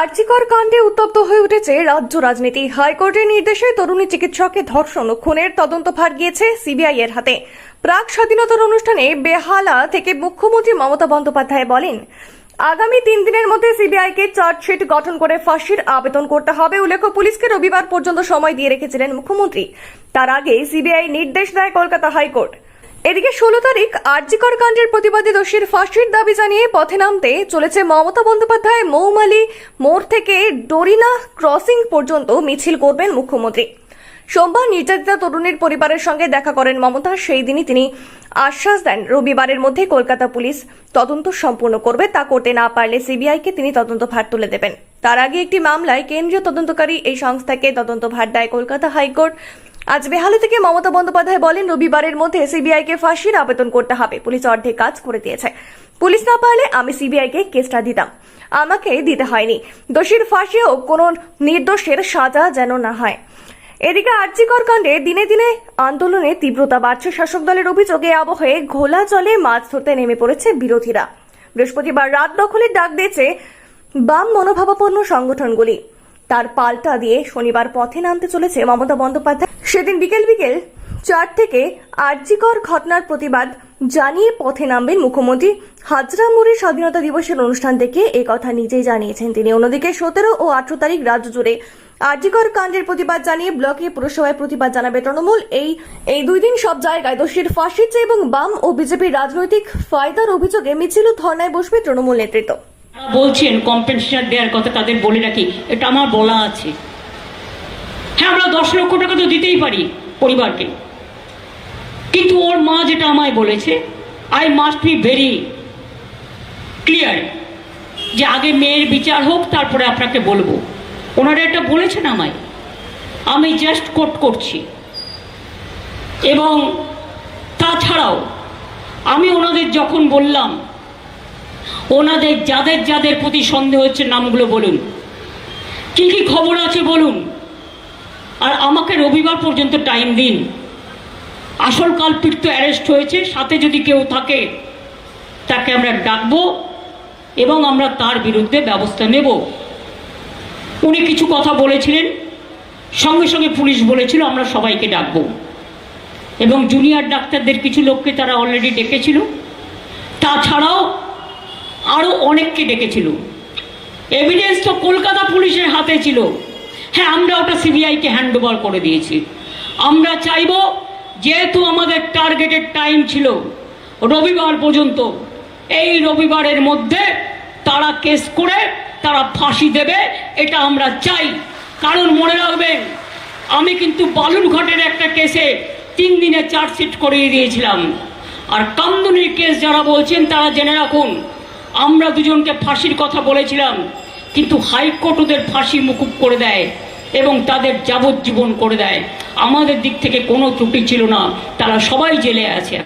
আর্জিকর কাণ্ডে উত্তপ্ত হয়ে উঠেছে রাজ্য রাজনীতি। হাইকোর্টের নির্দেশে তরুণী চিকিৎসককে ধর্ষণ ও খুনের তদন্ত ভার গিয়েছে সিবিআই এর হাতে। প্রাক স্বাধীনতার অনুষ্ঠানে বেহালা থেকে মুখ্যমন্ত্রী মমতা বন্দ্যোপাধ্যায় বলেন, আগামী তিন দিনের মধ্যে সিবিআইকে চার্জশিট গঠন করে ফাঁসির আবেদন করতে হবে। উল্লেখ্য, পুলিশকে রবিবার পর্যন্ত সময় দিয়ে রেখেছিলেন মুখ্যমন্ত্রী। তার আগে সিবিআই নির্দেশ দেয় কলকাতা হাইকোর্ট। এদিকে ষোলো তারিখ আরজিকর কাণ্ডের প্রতিবাদী দোষীর ফাঁসির দাবি জানিয়ে পথে নামতে চলেছে মমতা বন্দ্যোপাধ্যায়, মৌমালি মোড় থেকে ডোরিনা ক্রসিং পর্যন্ত মিছিল করবেন মুখ্যমন্ত্রী। সোমবার নির্যাতিতা তরুণীর পরিবারের সঙ্গে দেখা করেন মমতা, সেই দিনই তিনি আশ্বাস দেন, রবিবারের মধ্যে কলকাতা পুলিশ তদন্ত সম্পূর্ণ করবে, তা করতে না পারলে সিবিআইকে তিনি তদন্ত ভার তুলে দেবেন। তার আগে একটি মামলায় কেন্দ্রীয় তদন্তকারী এই সংস্থাকে তদন্ত ভার দেয় কলকাতা হাইকোর্ট। আজ বেহালা থেকে মমতা বন্দ্যোপাধ্যায় বলেন, রবিবারের মধ্যে সিবিআইকে ফাঁসির আবেদন করতে হবে। পুলিশ অর্ধেক কাজ করে দিয়েছে। পুলিশ না পারলে আমি সিবিআইকে কেসটা দিতাম। আমাকে দিতে হয়নি। দোষীর ফাঁসি হোক কোনো নির্দোষের সাজা যেন না হয়। এদিকে আর্যিকর কাণ্ডে দিনে দিনে আন্দোলনে তীব্রতা বাড়ছে। শাসক দলের অভিযোগে আবহে ঘোলা জলে মাছ ধরতে নেমে পড়েছে বিরোধীরা। বৃহস্পতিবার রাত দখলের ডাক দিয়েছে বাম মনোভাবাপন্ন সংগঠনগুলি। তার পাল্টা দিয়ে শনিবার পথে নামতে চলেছে মমতা বন্দ্যোপাধ্যায়। সেদিন বিকেল বিকেল চার থেকে আর্যিকর ঘটনার প্রতিবাদ জানিয়ে পথে নামবেন মুখ্যমন্ত্রী। হাজরামুড়ি স্বাধীনতা দিবসের অনুষ্ঠান থেকে এ কথা নিজেই জানিয়েছেন তিনি। অন্যদিকে সতেরো ও আঠারো তারিখ রাজ্য জুড়ে আর্যিকর কাণ্ডের প্রতিবাদ জানিয়ে ব্লকে পুরসভায় প্রতিবাদ জানাবে তৃণমূল। এই এই দুই দিন সব জায়গায় দোষীর ফাঁসির এবং বাম ও বিজেপির রাজনৈতিক ফায়দার অভিযোগে মিছিল ধর্নায় বসবে তৃণমূল নেতৃত্ব। বলছেন কম্পেনসেশন দেওয়ার কথা তাদের বলে রাখি। এটা আমার বলা আছে। হ্যাঁ আমরা দশ লক্ষ টাকা তো দিতেই পারি পরিবারকে। কিন্তু ওর মা যেটা আমায় বলেছে I must be very clear যে আগে মেয়ের বিচার হোক, তারপরে আপনাকে বলব। ওনারা এটা বলেছেন আমায়। আমি জাস্ট কোট করছি। এবং তাছাড়াও আমি ওনাদের যখন বললাম ওনাদের, যাদের যাদের প্রতি সন্দেহ হচ্ছে নামগুলো বলুন। কি কি খবর আছে বলুন। আর আমাকে রবিবার পর্যন্ত টাইম দিন। আসল কালপিট তো অ্যারেস্ট হয়েছে, সাথে যদি কেউ থাকে, তাকে আমরা ডাকবো এবং আমরা তার বিরুদ্ধে ব্যবস্থা নেব। উনি কিছু কথা বলেছিলেন, সঙ্গে সঙ্গে পুলিশ বলেছিল আমরা সবাইকে ডাকবো। এবং জুনিয়র ডাক্তারদের কিছু লোককে তারা অলরেডি ডেকেছিল। তাছাড়াও আরও অনেককে ডেকেছিল। এভিডেন্স তো কলকাতা পুলিশের হাতে ছিল। হ্যাঁ আমরা ওটা সিবিআইকে হ্যান্ড ওভার করে দিয়েছি। আমরা চাইব যেহেতু আমাদের টার্গেটেড টাইম ছিল, রবিবার পর্যন্ত, এই রবিবারের মধ্যে তারা কেস করে, তারা ফাঁসি দেবে, এটা আমরা চাই। কারণ মনে রাখবেন, আমি কিন্তু বালুরঘাটের একটা কেসে তিন দিনে চার্জশিট করিয়ে দিয়েছিলাম। আর কামদুনির কেস যারা বলছেন, তারা জেনে রাখুন আমরা দুজনকে ফাঁসির কথা বলেছিলাম, কিন্তু হাইকোর্ট ওদের ফাঁসি মুকুব করে দেয় এবং তাদের যাবজ্জীবন করে দেয়। আমাদের দিক থেকে কোনো ত্রুটি ছিল না, তারা সবাই জেলে আছে।